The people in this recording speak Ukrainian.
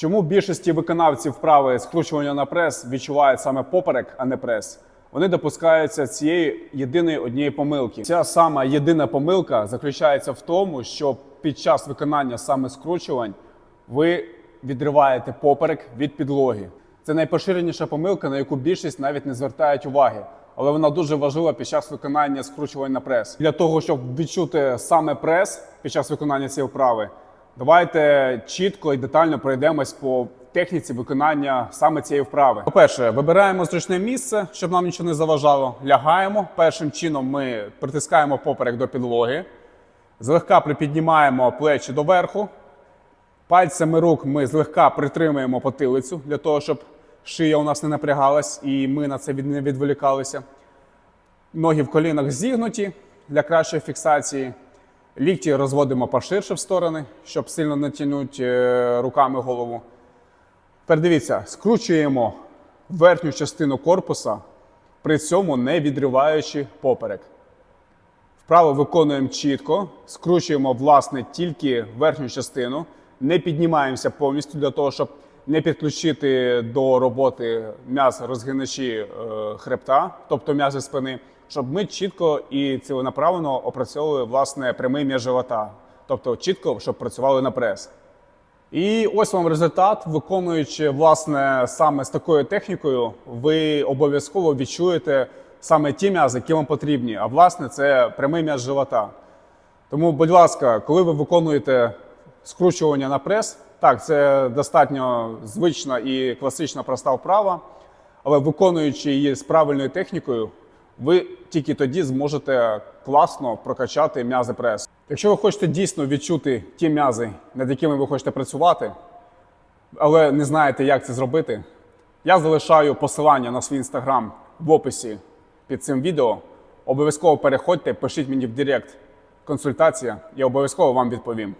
Чому більшості виконавців вправи скручування на прес відчувають саме поперек, а не прес? Вони допускаються цієї єдиної однієї помилки. Ця сама єдина помилка заключається в тому, що під час виконання саме скручувань ви відриваєте поперек від підлоги. Це найпоширеніша помилка, на яку більшість навіть не звертають уваги. Але вона дуже важлива під час виконання скручувань на прес. Для того, щоб відчути саме прес під час виконання цієї вправи, давайте чітко і детально пройдемось по техніці виконання саме цієї вправи. По-перше, вибираємо зручне місце, щоб нам нічого не заважало. Лягаємо. Першим чином ми притискаємо поперек до підлоги, злегка припіднімаємо плечі доверху. Пальцями рук ми злегка притримуємо потилицю для того, щоб шия у нас не напрягалась і ми на це не відволікалися. Ноги в колінах зігнуті для кращої фіксації. Лікті розводимо поширше в сторони, щоб сильно не е, руками голову. Тепер дивіться, скручуємо верхню частину корпуса, при цьому не відриваючи поперек. Вправо виконуємо чітко, скручуємо власне тільки верхню частину, не піднімаємося повністю для того, щоб не підключити до роботи м'яз розгиначі е, хребта, тобто м'язи спини, щоб ми чітко і ціленаправленно опрацьовували власне прямий м'яз живота, тобто чітко, щоб працювали на прес. І ось вам результат. Виконуючи власне саме з такою технікою, ви обов'язково відчуєте саме ті м'язи, які вам потрібні. А власне це прямий м'яз живота. Тому, будь ласка, коли ви виконуєте скручування на прес, так, це достатньо звична і класична проста вправа, але виконуючи її з правильною технікою, ви тільки тоді зможете класно прокачати м'язи прес. Якщо ви хочете дійсно відчути ті м'язи, над якими ви хочете працювати, але не знаєте, як це зробити, я залишаю посилання на свій інстаграм в описі під цим відео. Обов'язково переходьте, пишіть мені в Директ консультація, я обов'язково вам відповім.